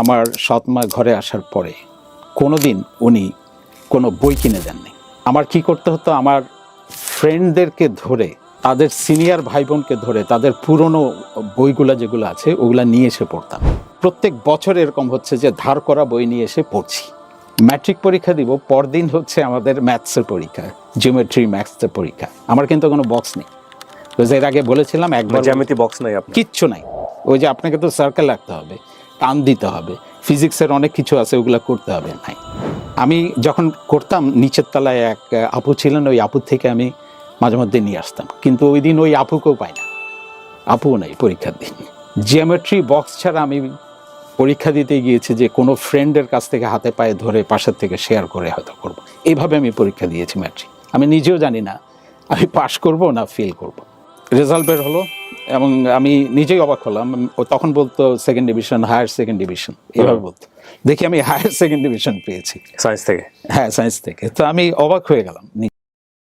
আমার সৎমা ঘরে আসার পরে কোনোদিন উনি কোনো বই কিনে দেননি। আমার কি করতে হতো? আমার ফ্রেন্ডদেরকে ধরে তাদের সিনিয়র ভাই বোনকে ধরে তাদের পুরনো বইগুলো যেগুলো আছে ওগুলা নিয়ে এসে পড়তাম। প্রত্যেক বছর এরকম হচ্ছে যে ধার করা বই নিয়ে এসে পড়ছি। ম্যাট্রিক পরীক্ষা দিব পরদিন হচ্ছে আমাদের ম্যাথসের পরীক্ষা জিওমেট্রি ম্যাথসের পরীক্ষা। আমার কিন্তু কোনো বক্স নেই। তো যে এর আগে বলেছিলাম একবার জ্যামিতি বক্স নাই কিচ্ছু নাই। ওই যে আপনাকে তো সার্কেল রাখতে হবে। টান দিতে হবে। ফিজিক্সের অনেক কিছু আছে, ওগুলো করতে হবে। নাই আমি যখন করতাম, নিচের তলায় এক আপু ছিলেন, ওই আপুর থেকে আমি মাঝে মধ্যে নিয়ে আসতাম। কিন্তু ওই দিন ওই আপুকেও পাই না। আপুও নেই পরীক্ষার দিন। জিওমেট্রি বক্স ছাড়া আমি পরীক্ষা দিতে গিয়েছি যে কোনো ফ্রেন্ডের কাছ থেকে হাতে পায়ে ধরে পাশের থেকে শেয়ার করে হয়তো করব। এইভাবে আমি পরীক্ষা দিয়েছি ম্যাট্রিক আমি নিজেও জানি না, আমি পাশ করব না ফেল করব। রেজাল্ট বের হলো? এবং আমি নিজেই অবাক হলাম ও তখন বলতো second division higher second division এভাবে বলতো। দেখি আমি হায়ার সেকেন্ড ডিভিশন পেয়েছি। সায়েন্স থেকে। হ্যাঁ সায়েন্স থেকে। তো আমি অবাক হয়ে গেলাম।